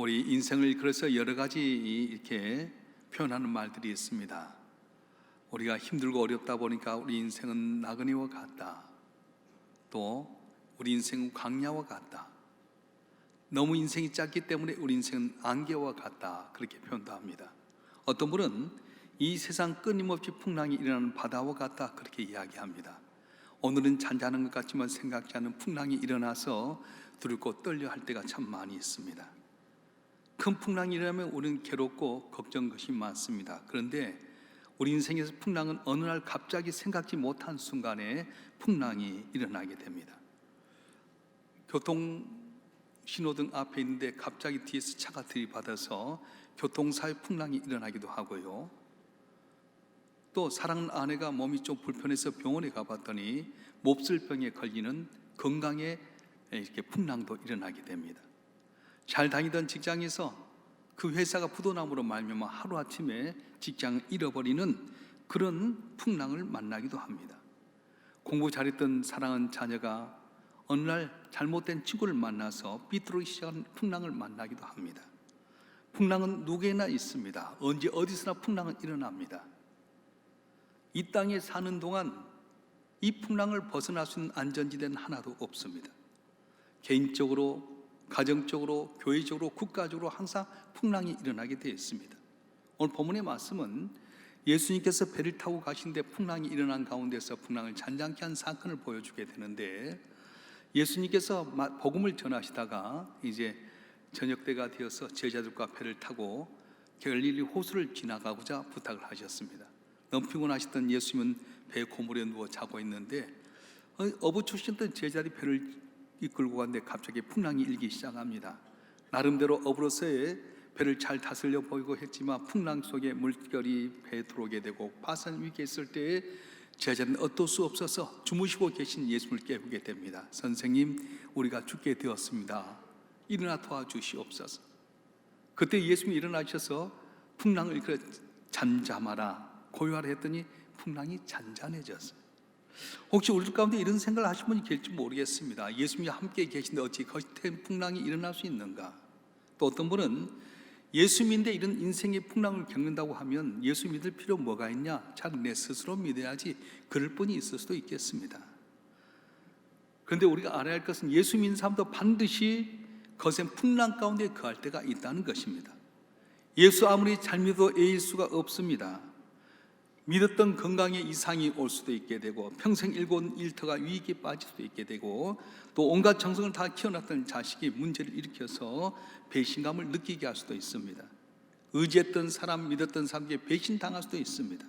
우리 인생을 그래서 여러 가지 이렇게 표현하는 말들이 있습니다. 우리가 힘들고 어렵다 보니까 우리 인생은 나그네와 같다. 또 우리 인생은 광야와 같다. 너무 인생이 짧기 때문에 우리 인생은 안개와 같다. 그렇게 표현도 합니다. 어떤 분은 이 세상 끊임없이 풍랑이 일어나는 바다와 같다. 그렇게 이야기합니다. 오늘은 잔잔한 것 같지만 생각지 않은 풍랑이 일어나서 두렵고 떨려 할 때가 참 많이 있습니다. 큰 풍랑이 일어나면 우리는 괴롭고 걱정 것이 많습니다. 그런데 우리 인생에서 풍랑은 어느 날 갑자기 생각지 못한 순간에 풍랑이 일어나게 됩니다. 교통 신호등 앞에 있는데 갑자기 뒤에서 차가 들이받아서 교통사의 풍랑이 일어나기도 하고요. 또 사랑하는 아내가 몸이 좀 불편해서 병원에 가봤더니 몹쓸병에 걸리는 건강에 이렇게 풍랑도 일어나게 됩니다. 잘 다니던 직장에서 그 회사가 부도남으로 말미암아 하루 아침에 직장을 잃어버리는 그런 풍랑을 만나기도 합니다. 공부 잘했던 사랑하는 자녀가 어느 날 잘못된 친구를 만나서 삐뚤어기 시작한 풍랑을 만나기도 합니다. 풍랑은 누구에나 있습니다. 언제 어디서나 풍랑은 일어납니다. 이 땅에 사는 동안 이 풍랑을 벗어날 수 있는 안전지대는 하나도 없습니다. 개인적으로, 가정적으로, 교회적으로, 국가적으로 항상 풍랑이 일어나게 되어 있습니다. 오늘 본문의 말씀은 예수님께서 배를 타고 가시는데 풍랑이 일어난 가운데서 풍랑을 잔잔케 한 사건을 보여주게 되는데 예수님께서 복음을 전하시다가 이제 저녁 때가 되어서 제자들과 배를 타고 갈릴리 호수를 지나가고자 부탁을 하셨습니다. 너무 피곤하셨던 예수님은 배 고물에 누워 자고 있는데 어부 출신던 제자들이 배를 이끌고 갔는데 갑자기 풍랑이 일기 시작합니다. 나름대로 어부로서의 배를 잘 다스려 보이고 했지만 풍랑 속에 물결이 배에 들어오게 되고 파산 위기에 있을 때에 제자는 어떨 수 없어서 주무시고 계신 예수님을 깨우게 됩니다. 선생님, 우리가 죽게 되었습니다. 일어나 도와주시옵소서. 그때 예수님이 일어나셔서 풍랑을 잠잠하라 고요하라 했더니 풍랑이 잔잔해졌어요. 혹시 우리 가운데 이런 생각을 하신 분이 계실지 모르겠습니다. 예수님이 함께 계신데 어찌 거짓된 풍랑이 일어날 수 있는가? 또 어떤 분은 예수님인데 이런 인생의 풍랑을 겪는다고 하면 예수 믿을 필요 뭐가 있냐? 자기 내 스스로 믿어야지 그럴 뿐이 있을 수도 있겠습니다. 그런데 우리가 알아야 할 것은 예수 믿는 사람도 반드시 거센 풍랑 가운데 거할 때가 있다는 것입니다. 예수 아무리 잘 믿어도 애일 수가 없습니다. 믿었던 건강에 이상이 올 수도 있게 되고 평생 일곤 일터가 위기에 빠질 수도 있게 되고 또 온갖 정성을 다 키워놨던 자식이 문제를 일으켜서 배신감을 느끼게 할 수도 있습니다. 의지했던 사람, 믿었던 사람에게 배신당할 수도 있습니다.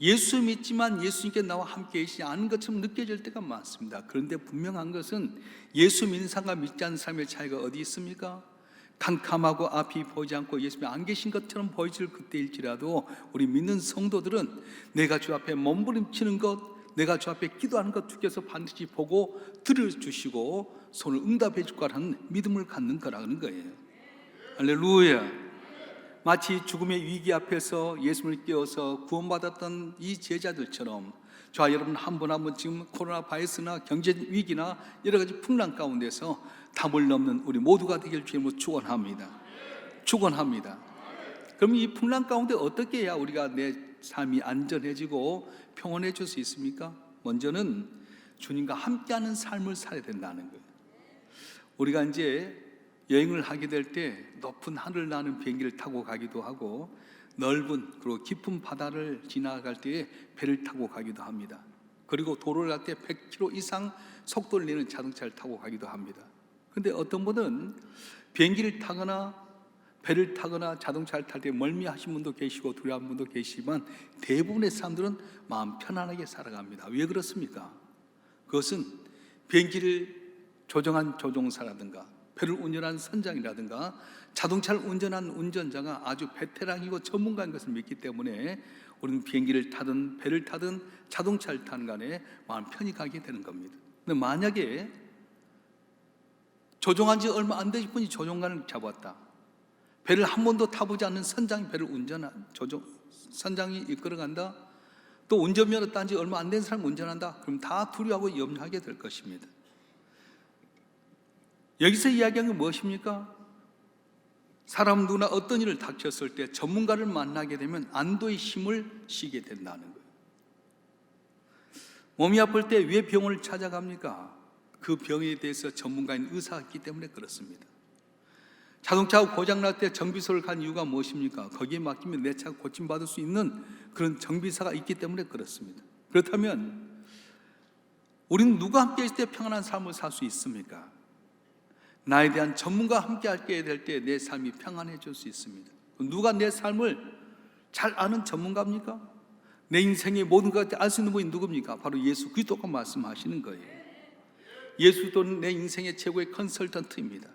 예수 믿지만 예수님께 나와 함께 계시지 않은 것처럼 느껴질 때가 많습니다. 그런데 분명한 것은 예수 믿는 사람과 믿지 않는 사람의 차이가 어디 있습니까? 캄캄하고 앞이 보이지 않고 예수님이 안 계신 것처럼 보이질 그때일지라도 우리 믿는 성도들은 내가 주 앞에 몸부림치는 것, 내가 주 앞에 기도하는 것 주께서 반드시 보고 들어주시고 손을 응답해 줄 거라는 믿음을 갖는 거라는 거예요. 할렐루야. 마치 죽음의 위기 앞에서 예수님을 깨워서 구원받았던 이 제자들처럼 저와 여러분 한 분 한 분 지금 코로나 바이러스나 경제 위기나 여러 가지 풍랑 가운데서 담을 넘는 우리 모두가 되길 주님으로 축원합니다. 축원합니다. 그럼 이 풍랑 가운데 어떻게 해야 우리가 내 삶이 안전해지고 평온해질 수 있습니까? 먼저는 주님과 함께하는 삶을 살아야 된다는 거예요. 우리가 이제 여행을 하게 될 때 높은 하늘 나는 비행기를 타고 가기도 하고 넓은 그리고 깊은 바다를 지나갈 때에 배를 타고 가기도 합니다. 그리고 도로를 갈 때 100km 이상 속도를 내는 자동차를 타고 가기도 합니다. 근데 어떤 분은 비행기를 타거나 배를 타거나 자동차를 탈 때 멀미하신 분도 계시고 두려운 분도 계시지만 대부분의 사람들은 마음 편안하게 살아갑니다. 왜 그렇습니까? 그것은 비행기를 조정한 조종사라든가 배를 운전한 선장이라든가 자동차를 운전한 운전자가 아주 베테랑이고 전문가인 것을 믿기 때문에 우리는 비행기를 타든 배를 타든 자동차를 타는 간에 마음 편히 가게 되는 겁니다. 근데 만약에 조종한 지 얼마 안 되신 분이 조종관을 잡았다. 배를 한 번도 타보지 않는 선장이 배를 운전한 조종 선장이 이끌어간다. 또 운전면허 딴지 얼마 안 된 사람 운전한다. 그럼 다 두려워하고 염려하게 될 것입니다. 여기서 이야기한 게 무엇입니까? 사람 누구나 어떤 일을 닥쳤을 때 전문가를 만나게 되면 안도의 힘을 쉬게 된다는 거예요. 몸이 아플 때 왜 병원을 찾아갑니까? 그 병에 대해서 전문가인 의사가 있기 때문에 그렇습니다. 자동차가 고장날 때 정비소를 간 이유가 무엇입니까? 거기에 맡기면 내 차가 고침받을 수 있는 그런 정비사가 있기 때문에 그렇습니다. 그렇다면 우리는 누가 함께 있을 때 평안한 삶을 살 수 있습니까? 나에 대한 전문가와 함께 하게 될 때 내 삶이 평안해질 수 있습니다. 누가 내 삶을 잘 아는 전문가입니까? 내 인생의 모든 것을 알 수 있는 분이 누굽니까? 바로 예수 그리스도가 말씀하시는 거예요. 예수도 내 인생의 최고의 컨설턴트입니다.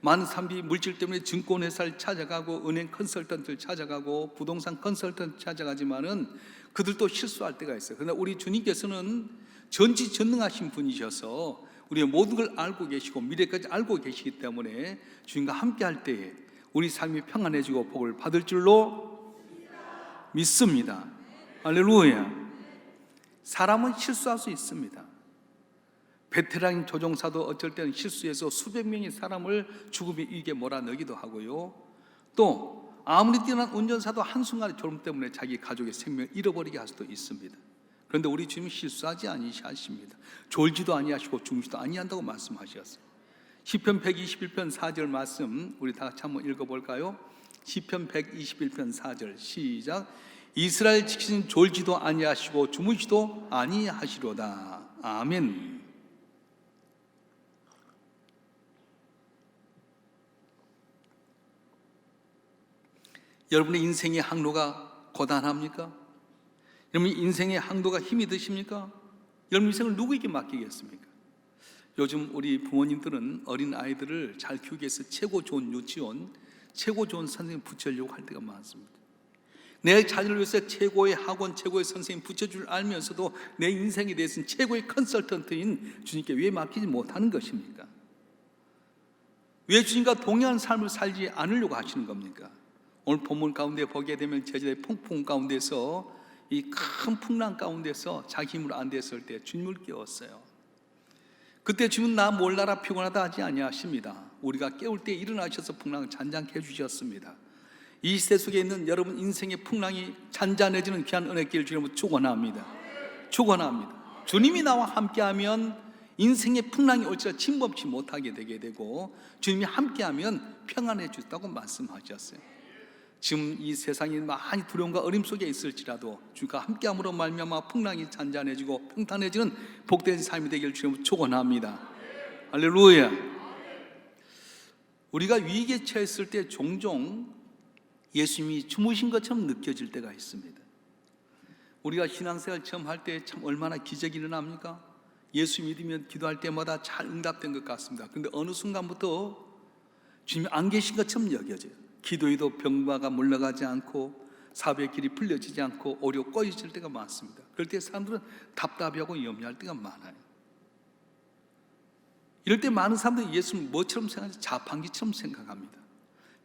많은 사람들이 물질 때문에 증권회사를 찾아가고 은행 컨설턴트를 찾아가고 부동산 컨설턴트 찾아가지만은 그들도 실수할 때가 있어요. 그러나 우리 주님께서는 전지전능하신 분이셔서 우리의 모든 걸 알고 계시고 미래까지 알고 계시기 때문에 주님과 함께 할 때에 우리 삶이 평안해지고 복을 받을 줄로 믿습니다. 할렐루야. 사람은 실수할 수 있습니다. 베테랑 조종사도 어쩔 때는 실수해서 수백 명의 사람을 죽음에 이게 몰아넣기도 하고요. 또 아무리 뛰어난 운전사도 한순간의 졸음 때문에 자기 가족의 생명을 잃어버리게 할 수도 있습니다. 그런데 우리 주님은 실수하지 아니하십니다. 졸지도 아니하시고 죽지도 아니한다고 말씀하셨어요. 시편 121편 4절 말씀 우리 다 같이 한번 읽어 볼까요? 시편 121편 4절 시작 이스라엘 지키신 졸지도 아니하시고 주무시도 아니하시로다 아멘 여러분의 인생의 항로가 고단합니까? 여러분 인생의 항도가 힘이 드십니까? 여러분 인생을 누구에게 맡기겠습니까? 요즘 우리 부모님들은 어린 아이들을 잘 키우기 위해서 최고 좋은 유치원, 최고 좋은 선생님 붙여려고 할 때가 많습니다. 내 자녀를 위해서 최고의 학원, 최고의 선생님 붙여줄 알면서도 내 인생에 대해서는 최고의 컨설턴트인 주님께 왜 맡기지 못하는 것입니까? 왜 주님과 동일한 삶을 살지 않으려고 하시는 겁니까? 오늘 본문 가운데 보게 되면 제자의 폭풍 가운데서 이 큰 풍랑 가운데서 자기 힘으로 안 됐을 때 주님을 깨웠어요. 그때 주님은 나 몰라라 피곤하다 하지 아니하십니다. 우리가 깨울 때 일어나셔서 풍랑을 잔잔케 해주셨습니다. 이 시대 속에 있는 여러분 인생의 풍랑이 잔잔해지는 귀한 은혜길 주님을 축원합니다. 축원합니다. 주님이 나와 함께하면 인생의 풍랑이 올지라 침범치 못하게 되게 되고 주님이 함께하면 평안해 주다고 말씀하셨어요. 지금 이 세상이 많이 두려움과 어림 속에 있을지라도 주가 함께함으로 말미암아 풍랑이 잔잔해지고 평탄해지는 복된 삶이 되길 주님 축원합니다. 할렐루야. 우리가 위기에 처했을 때 종종 예수님이 주무신 것처럼 느껴질 때가 있습니다. 우리가 신앙생활 처음 할 때 참 얼마나 기적이 일어납니까? 예수 믿으면 기도할 때마다 잘 응답된 것 같습니다. 그런데 어느 순간부터 주님이 안 계신 것처럼 여겨져요. 기도에도 병마가 물러가지 않고 사업의 길이 풀려지지 않고 오히려 꼬여질 때가 많습니다. 그럴 때 사람들은 답답해하고 염려할 때가 많아요. 이럴 때 많은 사람들이 예수를 뭐처럼 생각하지? 자판기처럼 생각합니다.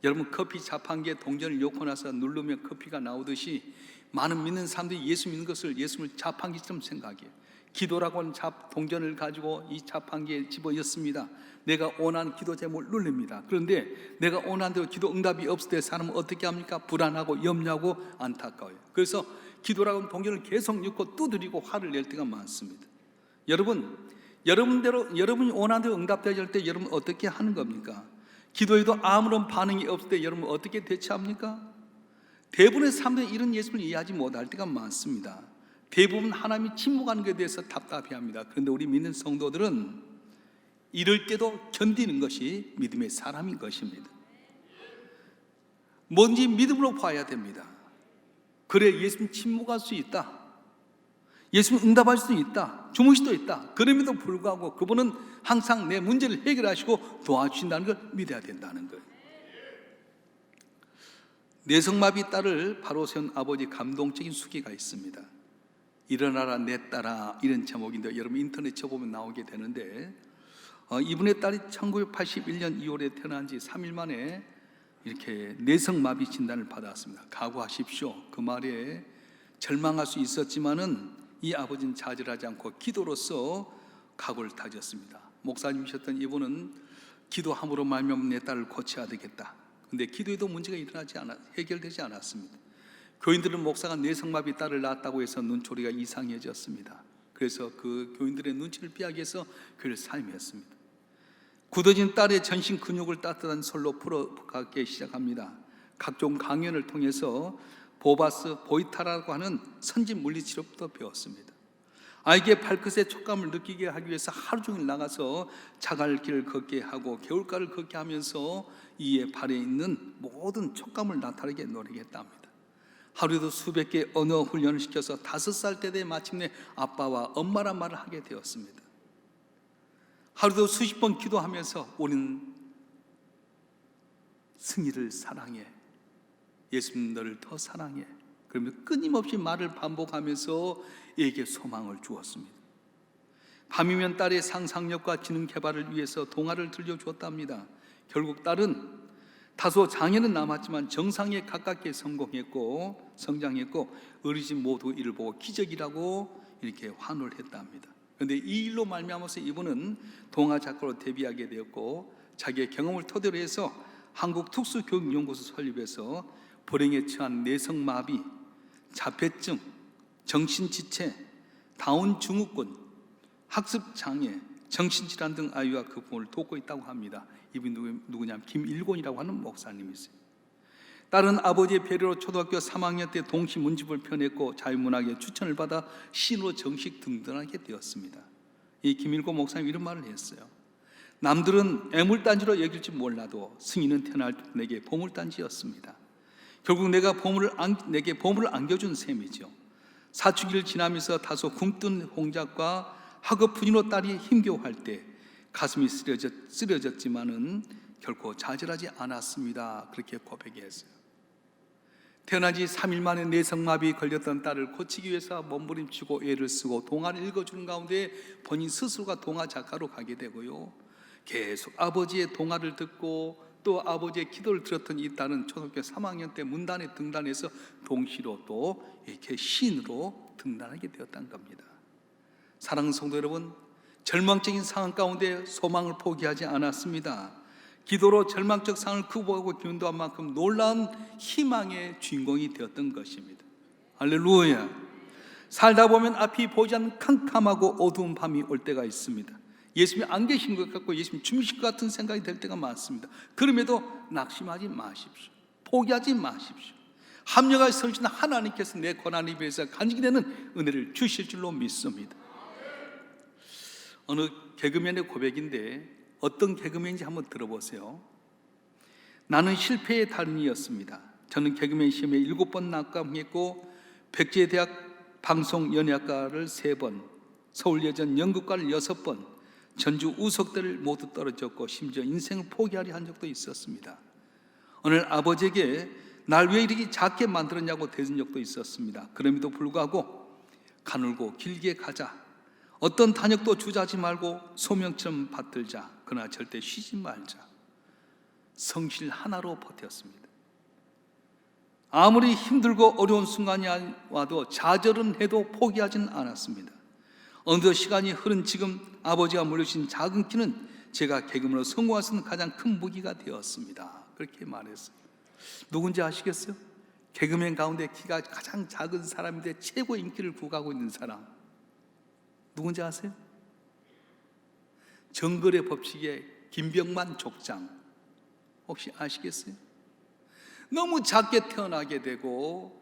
여러분 커피 자판기에 동전을 넣고 나서 누르면 커피가 나오듯이 많은 믿는 사람들이 예수 믿는 것을 예수를 자판기처럼 생각해요. 기도라고 하는 잡, 동전을 가지고 이 자판기에 집어였습니다. 내가 원하는 기도 제목을 누릅니다. 그런데 내가 원하는 대로 기도 응답이 없을 때 사람은 어떻게 합니까? 불안하고 염려하고 안타까워요. 그래서 기도라고 하는 동전을 계속 넣고 두드리고 화를 낼 때가 많습니다. 여러분, 여러분대로 여러분이 원하는 대로 응답되질 때 여러분 어떻게 하는 겁니까? 기도에도 아무런 반응이 없을 때 여러분 어떻게 대처합니까? 대부분의 사람들이 이런 예수를 이해하지 못할 때가 많습니다. 대부분 하나님이 침묵하는 것에 대해서 답답해합니다. 그런데 우리 믿는 성도들은 이럴 때도 견디는 것이 믿음의 사람인 것입니다. 뭔지 믿음으로 봐야 됩니다. 그래 예수님 침묵할 수 있다. 예수님 응답할 수 있다. 주무실 수도 있다. 그럼에도 불구하고 그분은 항상 내 문제를 해결하시고 도와주신다는 걸 믿어야 된다는 거예요. 내성마비 딸을 바로 세운 아버지 감동적인 수기가 있습니다. 일어나라 내 딸아 이런 제목인데 여러분 인터넷 쳐보면 나오게 되는데 어, 이분의 딸이 1981년 2월에 태어난 지 3일 만에 이렇게 내성마비 진단을 받았습니다. 각오하십시오. 그 말에 절망할 수 있었지만은 이 아버지는 좌절하지 않고 기도로서 각오를 다졌습니다. 목사님이셨던 이분은 기도함으로 말미암아 내 딸을 고쳐야 되겠다. 근데 기도에도 문제가 일어나지 않아 해결되지 않았습니다. 교인들은 목사가 뇌성마비 딸을 낳았다고 해서 눈초리가 이상해졌습니다. 그래서 그 교인들의 눈치를 피하기 위해서 그를 사임했습니다. 굳어진 딸의 전신 근육을 따뜻한 솔로 풀어가기 시작합니다. 각종 강연을 통해서 보바스 보이타라고 하는 선진 물리치료부터 배웠습니다. 아이에게 발끝의 촉감을 느끼게 하기 위해서 하루 종일 나가서 자갈길을 걷게 하고 개울가를 걷게 하면서 이에 발에 있는 모든 촉감을 나타내게 노력했답니다. 하루에도 수백 개 언어 훈련을 시켜서 다섯 살 때 돼 마침내 아빠와 엄마란 말을 하게 되었습니다. 하루도 수십 번 기도하면서 우리는 승희를 사랑해. 예수님 너를 더 사랑해. 그러며 끊임없이 말을 반복하면서 에게 소망을 주었습니다. 밤이면 딸의 상상력과 지능 개발을 위해서 동화를 들려주었답니다. 결국 딸은 다소 장애는 남았지만 정상에 가깝게 성공했고 성장했고 어르신 모두 이를 보고 기적이라고 이렇게 환호를 했답니다. 그런데 이 일로 말미암아서 이분은 동화 작가로 데뷔하게 되었고 자기의 경험을 토대로 해서 한국 특수교육연구소 설립해서 불행에 처한 내성마비, 자폐증, 정신지체, 다운 증후군, 학습 장애, 정신질환 등 아이와 그 부모를 돕고 있다고 합니다. 이분이 누구- 누구냐면 김일곤이라고 하는 목사님이세요. 딸은 아버지의 배려로 초등학교 3학년 때 동시 문집을 펴냈고 자유문학에 추천을 받아 시로 정식 등단하게 되었습니다. 이 김일곤 목사님 이런 말을 했어요. 남들은 애물단지로 여길지 몰라도 승희는 태어날 때 내게 보물단지였습니다. 결국 내가 보물을 안, 내게 보물을 안겨준 셈이죠. 사춘기를 지나면서 다소 굶뜬 홍작과 학업분이로 딸이 힘겨워할 때 가슴이 쓰려졌, 쓰려졌지만은 결코 좌절하지 않았습니다. 그렇게 고백했어요. 태어난 지 3일 만에 내성마비 걸렸던 딸을 고치기 위해서 몸부림치고 애를 쓰고 동화를 읽어주는 가운데 본인 스스로가 동화 작가로 가게 되고요. 계속 아버지의 동화를 듣고 또 아버지의 기도를 들었던 이 딸은 초등학교 3학년 때 문단에 등단해서 동시로 또 이렇게 시인으로 등단하게 되었던 겁니다. 사랑하는 성도 여러분, 절망적인 상황 가운데 소망을 포기하지 않았습니다. 기도로 절망적 상황을 극복하고 기운도한 만큼 놀라운 희망의 주인공이 되었던 것입니다. 할렐루야. 살다 보면 앞이 보이지 않는 캄캄하고 어두운 밤이 올 때가 있습니다. 예수님이 안 계신 것 같고 예수님 주무실 것 같은 생각이 들 때가 많습니다. 그럼에도 낙심하지 마십시오. 포기하지 마십시오. 합력할 설신 하나님께서 내 고난에 비해서 간직이 되는 은혜를 주실 줄로 믿습니다. 어느 개그맨의 고백인데 어떤 개그맨인지 한번 들어보세요. 나는 실패의 달인이었습니다. 저는 개그맨 시험에 일곱 번 낙감했고 백제대학 방송연예학과를 세 번, 서울예전 연극과를 여섯 번, 전주 우석대를 모두 떨어졌고 심지어 인생을 포기하려 한 적도 있었습니다. 오늘 아버지에게 날 왜 이렇게 작게 만들었냐고 대든 적도 있었습니다. 그럼에도 불구하고 가늘고 길게 가자. 어떤 단역도 주저하지 말고 소명처럼 받들자. 그러나 절대 쉬지 말자. 성실 하나로 버텼습니다. 아무리 힘들고 어려운 순간이 와도 좌절은 해도 포기하지는 않았습니다. 어느 시간이 흐른 지금 아버지가 물려주신 작은 키는 제가 개그맨으로 성공할 수 있는 가장 큰 무기가 되었습니다. 그렇게 말했어요. 누군지 아시겠어요? 개그맨 가운데 키가 가장 작은 사람인데 최고 인기를 구가고 있는 사람. 누군지 아세요? 정글의 법칙의 김병만 족장. 혹시 아시겠어요? 너무 작게 태어나게 되고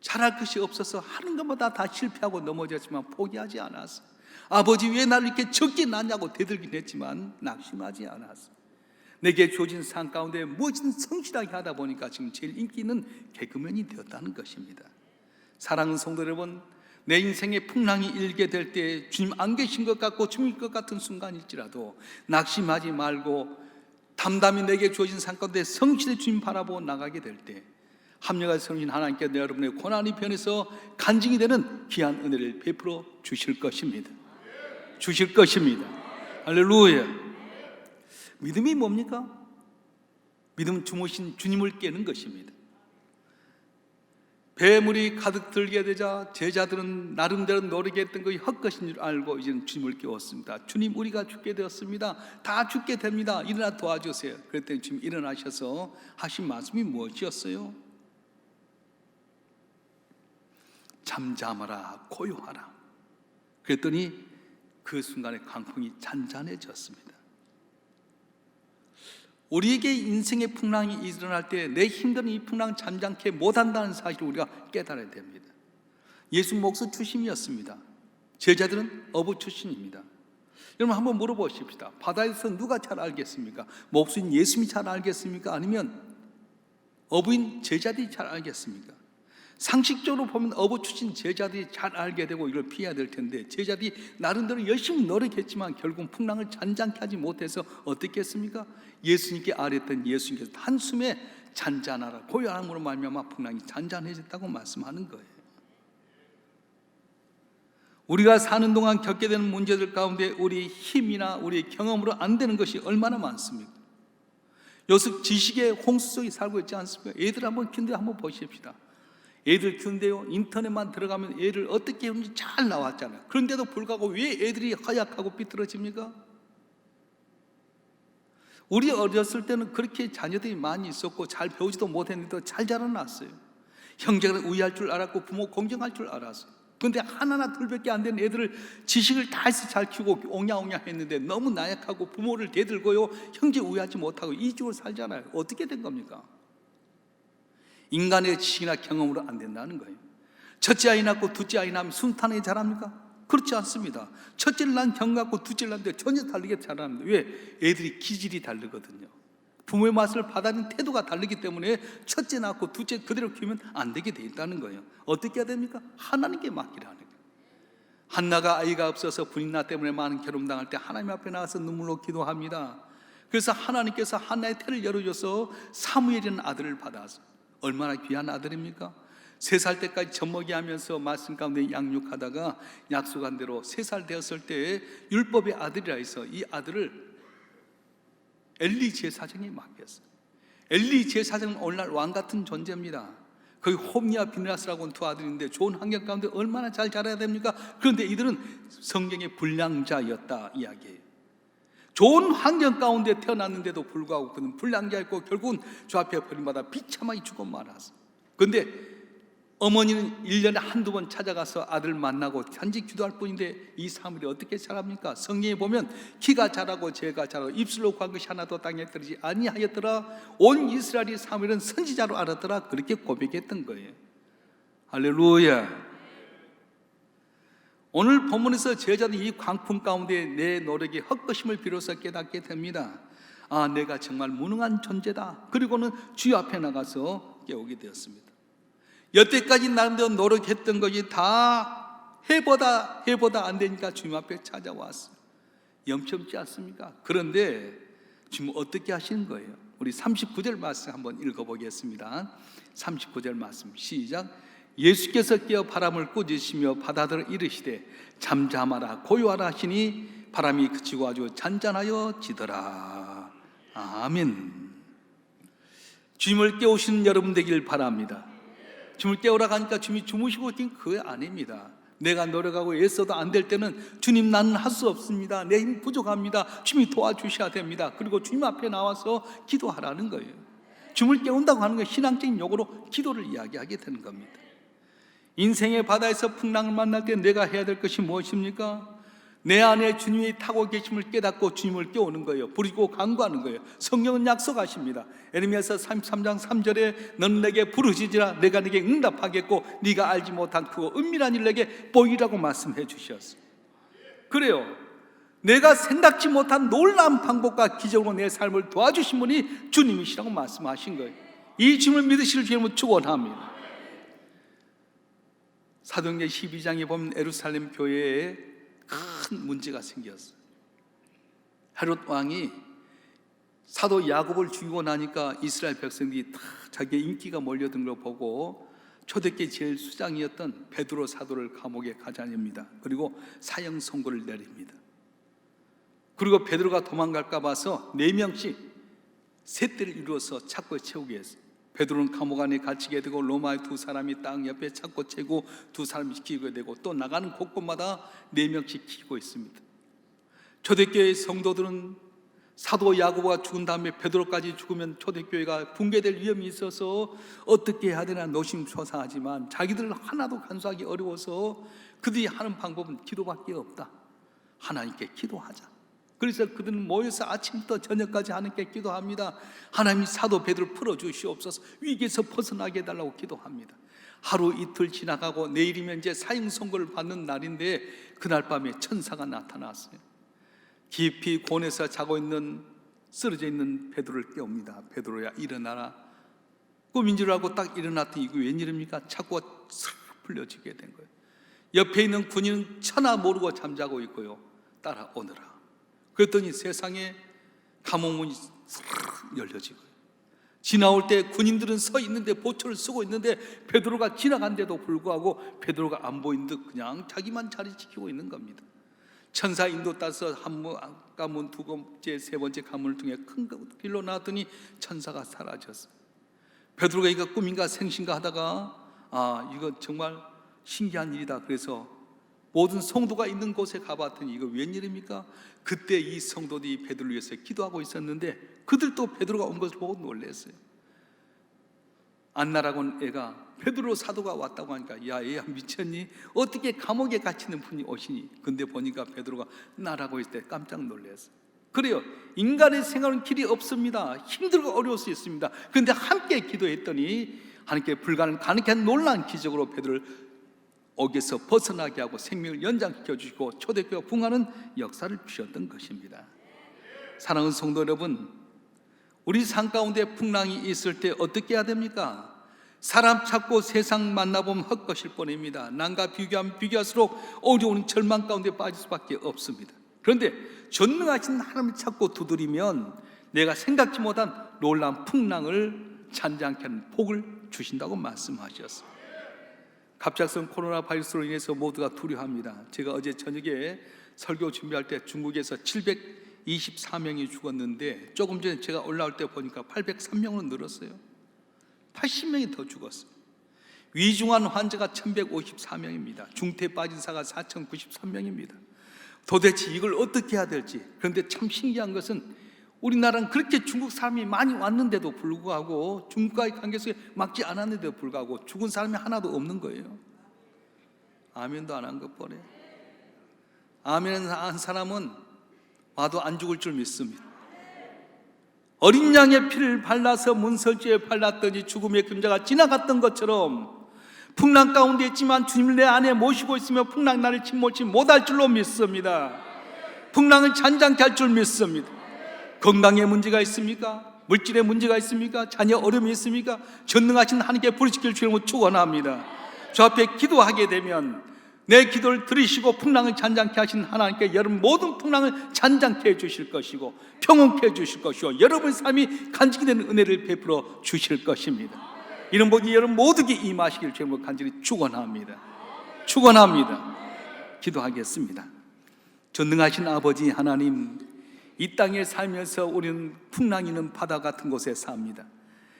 잘할 것이 없어서 하는 것마다 다 실패하고 넘어졌지만 포기하지 않았어. 아버지 왜 나를 이렇게 적게 낳냐고 대들긴 했지만 낙심하지 않았어. 내게 주어진 상 가운데 무엇이든 성실하게 하다 보니까 지금 제일 인기 있는 개그맨이 되었다는 것입니다. 사랑하는 성도 여러분, 내 인생의 풍랑이 일게 될 때 주님 안 계신 것 같고 죽을 것 같은 순간일지라도 낙심하지 말고 담담히 내게 주어진 상 가운데 성실히 주님 바라보고 나가게 될 때 합력한 성신 하나님께 여러분의 고난이 변해서 간증이 되는 귀한 은혜를 베풀어 주실 것입니다. 주실 것입니다. 할렐루야. 믿음이 뭡니까? 믿음은 주무신 주님을 깨는 것입니다. 배물이 가득 들게 되자 제자들은 나름대로 노력했던 것이 헛것인 줄 알고 이제는 주님을 깨웠습니다. 주님 우리가 죽게 되었습니다. 다 죽게 됩니다. 일어나 도와주세요. 그랬더니 주님 일어나셔서 하신 말씀이 무엇이었어요? 잠잠하라 고요하라. 그랬더니 그 순간에 강풍이 잔잔해졌습니다. 우리에게 인생의 풍랑이 일어날 때 내 힘든 이 풍랑 잠잠케 못한다는 사실을 우리가 깨달아야 됩니다. 예수 목수 출신이었습니다. 제자들은 어부 출신입니다. 여러분 한번 물어보십시다. 바다에서 누가 잘 알겠습니까? 목수인 예수님이 잘 알겠습니까? 아니면 어부인 제자들이 잘 알겠습니까? 상식적으로 보면 어부 출신 제자들이 잘 알게 되고 이걸 피해야 될 텐데 제자들이 나름대로 열심히 노력했지만 결국 풍랑을 잔잔케 하지 못해서 어떻게 했습니까? 예수님께 아뢰던 예수님께서 한숨에 잔잔하라 고요함으로 말미암아 풍랑이 잔잔해졌다고 말씀하는 거예요. 우리가 사는 동안 겪게 되는 문제들 가운데 우리 힘이나 우리 경험으로 안 되는 것이 얼마나 많습니까? 요새 지식의 홍수 속에 살고 있지 않습니까? 애들 한번 키운데 한번 보십시다. 애들 키운데요 인터넷만 들어가면 애를 어떻게 하는지 잘 나왔잖아요. 그런데도 불구하고 왜 애들이 허약하고 삐뚤어집니까? 우리 어렸을 때는 그렇게 자녀들이 많이 있었고 잘 배우지도 못했는데 잘 자라났어요. 형제가 우애할 줄 알았고 부모 공경할 줄 알았어요. 근데 하나나 둘밖에 안 되는 애들을 지식을 다 해서 잘 키우고 옹야옹야 했는데 너무 나약하고 부모를 대들고요 형제 우애하지 못하고 이쪽으로 살잖아요. 어떻게 된 겁니까? 인간의 지식이나 경험으로 안 된다는 거예요. 첫째 아이 낳고 둘째 아이 낳으면 순탄하게 자랍니까? 그렇지 않습니다. 첫째를 낳은 경 갖고 둘째를 낳는데 전혀 다르게 자랍니다. 왜? 애들이 기질이 다르거든요. 부모의 맛을 받아들이는 태도가 다르기 때문에 첫째 낳고 둘째 그대로 키우면 안 되게 돼 있다는 거예요. 어떻게 해야 됩니까? 하나님께 맡기라는 거예요. 한나가 아이가 없어서 분인나 때문에 많은 괴로움 당할 때 하나님 앞에 나와서 눈물로 기도합니다. 그래서 하나님께서 한나의 태를 열어줘서 사무엘이라는 아들을 받아서 얼마나 귀한 아들입니까? 세 살 때까지 젖먹이 하면서 말씀 가운데 양육하다가 약속한 대로 세 살 되었을 때 율법의 아들이라 해서 이 아들을 엘리 제사장에 맡겼어요. 엘리 제사장은 오늘날 왕 같은 존재입니다. 거기 홈리아 비나스라고 하는 두 아들인데 좋은 환경 가운데 얼마나 잘 자라야 됩니까? 그런데 이들은 성경의 불량자였다 이야기예요. 좋은 환경 가운데 태어났는데도 불구하고 그는 불량자였고 결국은 주 앞에 버림받아 비참하게 죽어 말았어. 그런데 어머니는 1년에 한두 번 찾아가서 아들 만나고 단지 기도할 뿐인데 이 사물이 어떻게 자랍니까? 성경에 보면 키가 자라고 죄가 자라고 입술로 구한 것이 하나도 땅에 떨어지지 아니하였더라 온 이스라엘이 사물은 선지자로 알았더라 그렇게 고백했던 거예요 할렐루야 오늘 본문에서 제자들이 이 광풍 가운데 내 노력이 헛것임을 비로소 깨닫게 됩니다 아 내가 정말 무능한 존재다 그리고는 주여 앞에 나가서 깨우게 되었습니다 여태까지 나름대로 노력했던 것이 다 해보다 해보다 안 되니까 주님 앞에 찾아왔어요. 염치없지 않습니까? 그런데 주님 어떻게 하시는 거예요? 우리 39절 말씀 한번 읽어보겠습니다. 39절 말씀 시작. 예수께서 깨어 바람을 꾸짖으시며 바다들을 이르시되 잠잠하라 고요하라 하시니 바람이 그치고 아주 잔잔하여 지더라. 아멘. 주님을 깨우시는 여러분 되길 바랍니다. 주님을 깨우라 가니까 주님이 주무시고 있긴 그게 아닙니다. 내가 노력하고 애써도 안 될 때는 주님 나는 할 수 없습니다. 내 힘 부족합니다. 주님이 도와주셔야 됩니다. 그리고 주님 앞에 나와서 기도하라는 거예요. 주님을 깨운다고 하는 건 신앙적인 용어로 기도를 이야기하게 되는 겁니다. 인생의 바다에서 풍랑을 만날 때 내가 해야 될 것이 무엇입니까? 내 안에 주님이 타고 계심을 깨닫고 주님을 깨우는 거예요. 부리고 간구하는 거예요. 성령은 약속하십니다. 에르미야서 33장 3절에 넌 내게 부르짖으라 내가 네게 응답하겠고 네가 알지 못한 그 은밀한 일 내게 보이라고 말씀해 주셨어요. 그래요. 내가 생각지 못한 놀라운 방법과 기적으로 내 삶을 도와주신 분이 주님이시라고 말씀하신 거예요. 이 주님을 믿으실 주님을 축원합니다. 사도행전 12장에 보면 에루살렘 교회에 큰 문제가 생겼어요. 헤롯 왕이 사도 야곱을 죽이고 나니까 이스라엘 백성들이 다 자기의 인기가 몰려든 걸 보고 초대교회 제일 수장이었던 베드로 사도를 감옥에 가자입니다. 그리고 사형 선고를 내립니다. 그리고 베드로가 도망갈까 봐서 네 명씩 셋대를 이루어서 찾고 채우게 했어요. 베드로는 감옥 안에 갇히게 되고 로마의 두 사람이 땅 옆에 찾고 채고 두 사람이 지키게 되고 또 나가는 곳곳마다 네 명씩 지키고 있습니다. 초대교회 성도들은 사도 야고보가 죽은 다음에 베드로까지 죽으면 초대교회가 붕괴될 위험이 있어서 어떻게 해야 되나 노심초사하지만 자기들 하나도 간수하기 어려워서 그들이 하는 방법은 기도밖에 없다. 하나님께 기도하자. 그래서 그들은 모여서 아침부터 저녁까지 하나님께 기도합니다. 하나님이 사도 베드로 풀어 주시옵소서. 위기에서 벗어나게 해 달라고 기도합니다. 하루 이틀 지나가고 내일이면 이제 사형 선고를 받는 날인데 그날 밤에 천사가 나타났어요. 깊이 곤에서 자고 있는 쓰러져 있는 베드로를 깨웁니다. 베드로야 일어나라. 꿈인 줄 알고 딱 일어났더니 이거 웬일입니까? 자꾸 슬 풀려지게 된 거예요. 옆에 있는 군인은 천하 모르고 잠자고 있고요. 따라오너라. 그랬더니 세상에 감옥문이 싹 열려지고요. 지나올 때 군인들은 서 있는데 보초를 쓰고 있는데 베드로가 지나간데도 불구하고 베드로가 안 보인 듯 그냥 자기만 자리 지키고 있는 겁니다. 천사 인도 따서 한 가문 두 번째 세 번째 가문을 통해 큰 길로 나왔더니 천사가 사라졌어요. 베드로가 이거 꿈인가 생신가 하다가 아 이거 정말 신기한 일이다. 그래서 모든 성도가 있는 곳에 가봤더니 이거 웬일입니까? 그때 이 성도들이 베드로를 위해서 기도하고 있었는데 그들도 베드로가 온 것을 보고 놀랐어요. 안나라고 하는 애가 베드로 사도가 왔다고 하니까 야 얘야 미쳤니? 어떻게 감옥에 갇히는 분이 오시니? 근데 보니까 베드로가 나라고 했을 때 깜짝 놀랐어요. 그래요. 인간의 생활은 길이 없습니다. 힘들고 어려울 수 있습니다. 그런데 함께 기도했더니 하나님께 불가능 가능한 놀라운 기적으로 베드로를 옥에서 벗어나게 하고 생명을 연장시켜 주시고 초대교회 붕하는 역사를 주셨던 것입니다. 사랑하는 성도 여러분, 우리 삶 가운데 풍랑이 있을 때 어떻게 해야 됩니까? 사람 찾고 세상 만나보면 헛것일 뻔입니다. 남과 비교하면 비교할수록 어려운 절망 가운데 빠질 수밖에 없습니다. 그런데 전능하신 하나님을 찾고 두드리면 내가 생각지 못한 놀라운 풍랑을 잔잔케 하는 복을 주신다고 말씀하셨습니다. 갑작스러운 코로나 바이러스로 인해서 모두가 두려워합니다. 제가 어제 저녁에 설교 준비할 때 중국에서 724명이 죽었는데 조금 전에 제가 올라올 때 보니까 803명으로 늘었어요. 80명이 더 죽었어요. 위중한 환자가 1154명입니다. 중태 빠진 사가 4093명입니다. 도대체 이걸 어떻게 해야 될지. 그런데 참 신기한 것은 우리나라는 그렇게 중국 사람이 많이 왔는데도 불구하고 중국과의 관계 속에 막지 않았는데도 불구하고 죽은 사람이 하나도 없는 거예요. 아멘도 안 한것 보네. 아멘 한 사람은 와도 안 죽을 줄 믿습니다. 어린 양의 피를 발라서 문설주에 발랐더니 죽음의 금자가 지나갔던 것처럼 풍랑 가운데 있지만 주님을 내 안에 모시고 있으며 풍랑 나를 침몰치 못할 줄로 믿습니다. 풍랑을 잔잔케 할 줄 믿습니다. 건강에 문제가 있습니까? 물질에 문제가 있습니까? 자녀 어려움이 있습니까? 전능하신 하나님께 부르시길 주님을 축원합니다. 주 앞에 기도하게 되면 내 기도를 들으시고 풍랑을 잔잔케 하신 하나님께 여러분 모든 풍랑을 잔잔케 해 주실 것이고 평온케 해 주실 것이고 여러분 삶이 간직이 되는 은혜를 베풀어 주실 것입니다. 이런 복이 여러분 모두에게 임하시길 주님을 간절히 축원합니다. 축원합니다. 기도하겠습니다. 전능하신 아버지 하나님 이 땅에 살면서 우리는 풍랑이 있는 바다 같은 곳에 삽니다.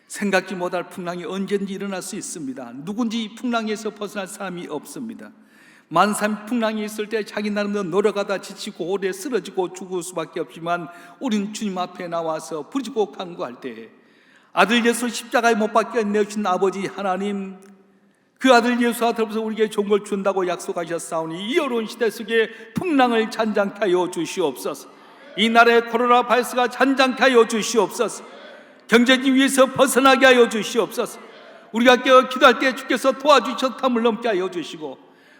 생각지 못할 풍랑이 언제든지 일어날 수 있습니다. 누군지 이 풍랑에서 벗어날 사람이 없습니다. 만산 풍랑이 있을 때 자기 나름대로 노력하다 지치고 오래 쓰러지고 죽을 수밖에 없지만 우리는 주님 앞에 나와서 부르짖고 간구할 때 아들 예수 십자가에 못 박혀 내주신 아버지 하나님 그 아들 예수와 더불어서 우리에게 걸 준다고 약속하셨사오니 이 어려운 시대 속에 풍랑을 잔잔케 하여 주시옵소서 이 나라의 코로나 바이러스가 잔잔케 하여 주시옵소서. 경제지 위에서 벗어나게 하여 주시옵소서. 우리가 깨어 기도할 때 주께서 탐을 넘게 하여 주시고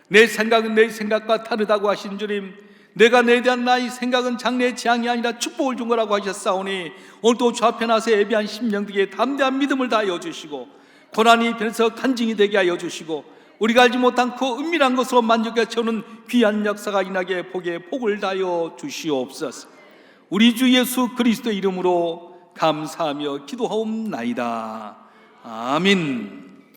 내 생각은 내 생각과 다르다고 하신 주님 내가 내에 대한 나의 생각은 장래의 재앙이 아니라 축복을 준 거라고 하셨사오니 오늘도 주 앞에 나서 예비한 심령들에게 담대한 믿음을 다하여 주시고 고난이 변해서 간증이 되게 하여 주시고 우리가 알지 못한 그 은밀한 것으로 만족해 채우는 귀한 역사가 인하게 복에 복을 다하여 주시옵소서 우리 주 예수 그리스도 이름으로 감사하며 기도하옵나이다. 아멘